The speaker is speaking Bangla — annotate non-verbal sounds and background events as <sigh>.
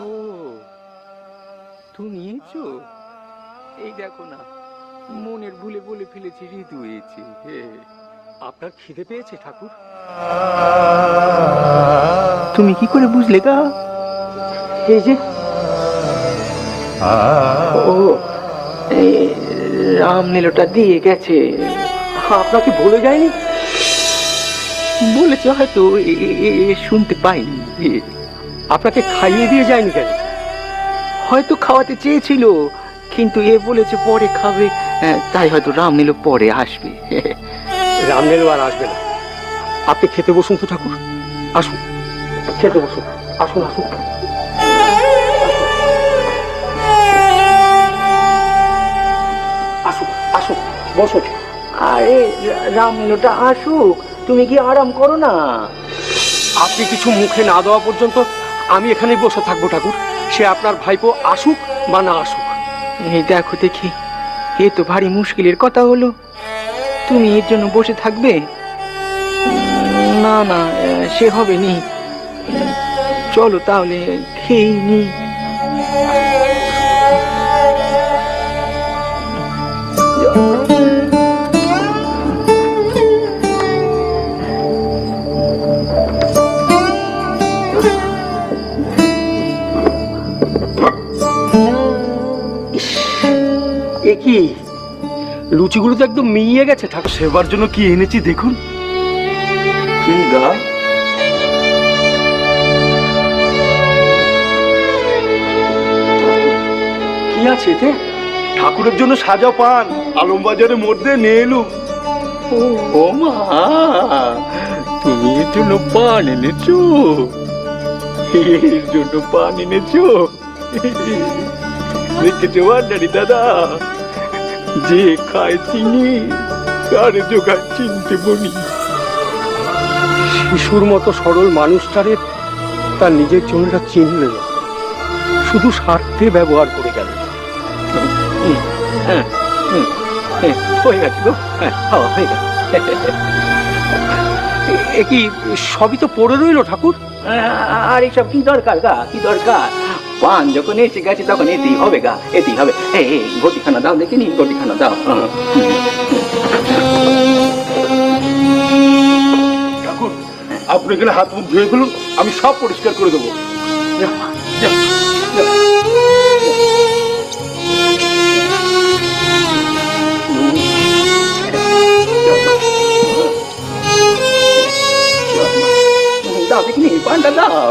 ও তুমি এসো এই দেখো না, মনের ভুলে বলে ফেলেছি ঋতু হয়েছে আপনার খিদে পেয়েছে, ঠাকুর? তুমি কি করে বুঝলে গা? এই যে, ও রাম নীলটা দিয়ে গেছে। আপনাকে বলে যায়নি? বলেছে হয়তো শুনতে পাইনি। আপনাকে খাইয়ে দিয়ে যায়নি কেন? হয়তো খাওয়াতে চেয়েছিল, কিন্তু এ বলেছে পরে খাবে। তাই হয়তো রাম নীল পরে আসবে। <laughs> রামনেলও আর আসবে না। আপনি খেতে বসুন তো ঠাকুর। আসুন। খেতে বসুন। আসুন আসুন। আরে আসুক। তুমি কি আরাম করো না? আপনি কিছু মুখে না দেওয়া পর্যন্ত আমি এখানে বসে থাকব, ঠাকুর। সে আপনার ভাইপো আসুক বা না আসুক। এই দেখো দেখি, এ তো ভারী মুশকিলের কথা হলো। তুমি এর জন্য বসে থাকবে? না না সে হবে নি চলো তাহলে, খেয়ে নি। এ কি? লুচিগুলো তো একদম মিইয়ে গেছে। ঠাকুর সেবার জন্য কি এনেছি দেখুন। কি গা? কি আছে এতে? ঠাকুরের জন্য সাজা পান। আলমবাজারের মধ্যে নিয়ে এলুম। ও ও মা তুমি এর জন্য পান এনেছো। এর জন্য পান এনেছো। ভান্ডারি দাদা। যে খায় চিনি তার জোগাড় চিনতে বলি। শিশুর মতো সরল মানুষটারে তার নিজের জন্যটা চিনলে। না শুধু স্বার্থে ব্যবহার করে গেল। হ্যাঁ, হুম, হ্যাঁ, হয়ে গেছে গো হ্যাঁ, হয়ে গেছে। এ- এ কি সবই তো পড়ে রইল ঠাকুর? আর এসব কি দরকার গা কি দরকার? পান যখন এসে গেছে তখন এতেই হবে গা এতেই হবে। এই গটিখানা দাও দেখিনি গটিখানা দাও। ঠাকুর আপনি এখানে হাত মুখ ধুয়ে ফেলুন আমি সব পরিষ্কার করে দেবো। দাও দেখিনি পানটা দাও।